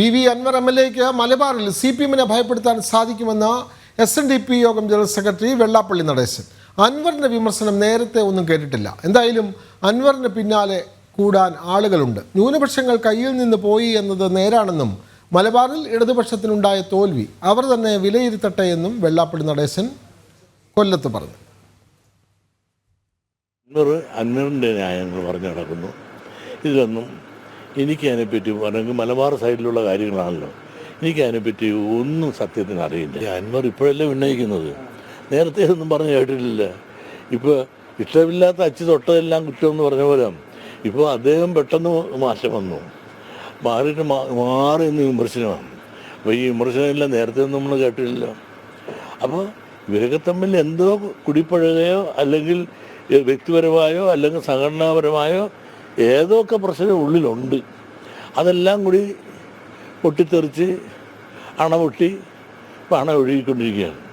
P V Anvar M L എക്ക് മലബാറിൽ C P എമ്മിനെ ഭയപ്പെടുത്താൻ സാധിക്കുമെന്ന് എസ് എൻ ഡി പി യോഗം ജനറൽ സെക്രട്ടറി വെള്ളാപ്പള്ളി നടേശൻ. അൻവറിന്റെ വിമർശനം നേരത്തെ ഒന്നും കേട്ടിട്ടില്ല. എന്തായാലും അൻവറിന് പിന്നാലെ കൂടാൻ ആളുകളുണ്ട്. ന്യൂനപക്ഷങ്ങൾ കയ്യിൽ നിന്ന് പോയി എന്നത് നേരാണെന്നും മലബാറിൽ ഇടതുപക്ഷത്തിനുണ്ടായ തോൽവി അവർ തന്നെ വിലയിരുത്തട്ടെ എന്നും വെള്ളാപ്പള്ളി നടേശൻ കൊല്ലത്ത് പറഞ്ഞു. അൻവർ അൻവറിന്റെ ന്യായങ്ങൾ പറഞ്ഞു നടക്കുന്നു. ഇതിലൊന്നും എനിക്ക് അതിനെപ്പറ്റി അല്ലെങ്കിൽ മലബാർ സൈഡിലുള്ള കാര്യങ്ങളാണല്ലോ. എനിക്ക് അതിനെപ്പറ്റി ഒന്നും സത്യത്തിന് അറിയില്ല. അൻവർ ഇപ്പോഴല്ലേ ഉന്നയിക്കുന്നത്? നേരത്തെ ഒന്നും പറഞ്ഞു കേട്ടിട്ടില്ല. ഇപ്പോൾ ഇഷ്ടമില്ലാത്ത അച്ചു തൊട്ടതെല്ലാം കുറ്റമെന്ന് പറഞ്ഞ പോലെ ഇപ്പോൾ അദ്ദേഹം പെട്ടെന്ന് മാറ്റം വന്നു. മാറിയിട്ട് മാറി എന്ന് വിമർശനമാണ്. അപ്പോൾ ഈ വിമർശനമെല്ലാം നേരത്തെ നമ്മൾ കേട്ടിട്ടില്ല. അപ്പോൾ ഇവരൊക്കെ തമ്മിൽ എന്തോ കുടിപ്പഴകയോ അല്ലെങ്കിൽ വ്യക്തിപരമായോ അല്ലെങ്കിൽ സംഘടനാപരമായോ ഏതൊക്കെ പ്രശ്നം ഉള്ളിലുണ്ട്. അതെല്ലാം കൂടി പൊട്ടിത്തെറിച്ച് അണപൊട്ടി പണം ഒഴുകിക്കൊണ്ടിരിക്കുകയാണ്